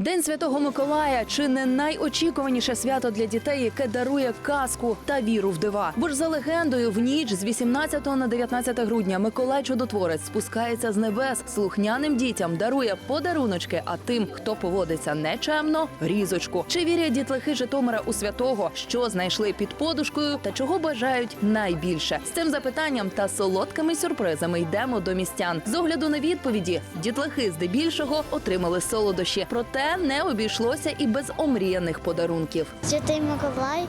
День Святого Миколая чи не найочікуваніше свято для дітей, яке дарує казку та віру в дива. Бо ж за легендою, в ніч з 18 на 19 грудня Миколай Чудотворець спускається з небес, слухняним дітям дарує подаруночки, а тим, хто поводиться нечемно, різочку. Чи вірять дітлахи Житомира у святого, що знайшли під подушкою та чого бажають найбільше? З цим запитанням та солодкими сюрпризами йдемо до містян. З огляду на відповіді, дітлахи здебільшого отримали солодощі, проте не обійшлося і без омріяних подарунків. Святий Миколай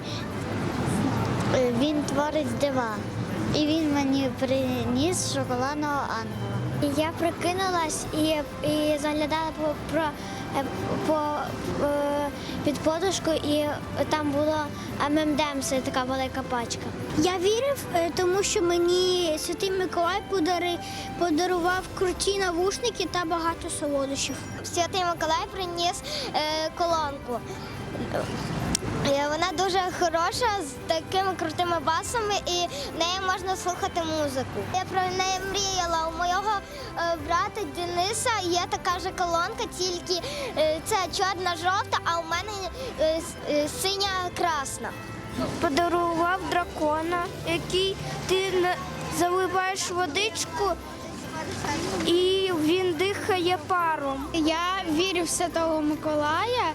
е, він творить дива. І він мені приніс шоколадного ангела. Я прокинулась і, і заглядала по, про, по, по, е, під подушку, і там була ММДМС, така велика пачка. Я вірив, е, тому що мені Святий Миколай подарував круті навушники та багато солодощів. Святий Миколай приніс е, колонку. Вона дуже хороша, з такими крутими басами, і в неї можна слухати музику. Я про неї мріяла. У мого е, брата Дениса є така ж колонка, тільки е, це чорна-жовта, а у мене е, е, синя-красна. Подарував дракона, який ти заливаєш водичку і він дихає паром. Я вірю в Святого Миколая,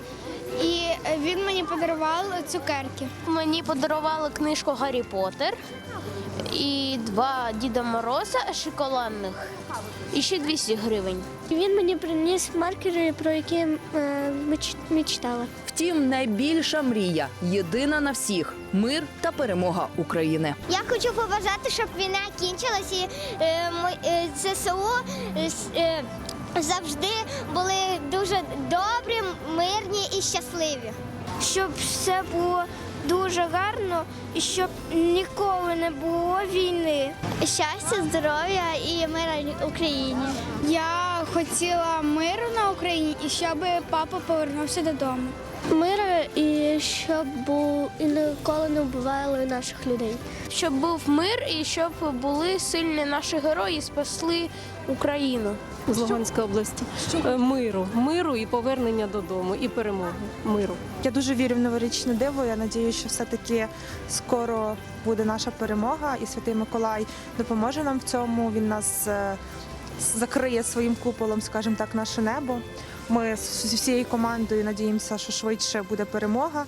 і він мені подарував цукерки. Мені подарували книжку Гаррі Поттер і два Діда Мороза шоколадних. І ще 200 гривень. Він мені приніс маркери, про які е, ми читали. Втім, найбільша мрія єдина на всіх мир та перемога України. Я хочу побажати, щоб війна кінчилась і е, ми- е, ЗСУ е, е, завжди були дуже добрі, мирні і щасливі. Щоб все було дуже гарно і щоб ніколи не було війни. Щастя, здоров'я і мира Україні. Я хотіла миру на Україні і щоб папа повернувся додому. Миру і щоб був і ніколи не вбивали наших людей. Щоб був мир і щоб були сильні наші герої, і спасли Україну. з Луганської області. Е, Миру, миру і повернення додому, і перемоги. Миру. Я дуже вірю в новорічне диво. Я надію, що все-таки скоро буде наша перемога, і Святий Миколай допоможе нам в цьому. Він нас е, закриє своїм куполом, скажімо так, наше небо. Ми з всією командою надіємося, що швидше буде перемога.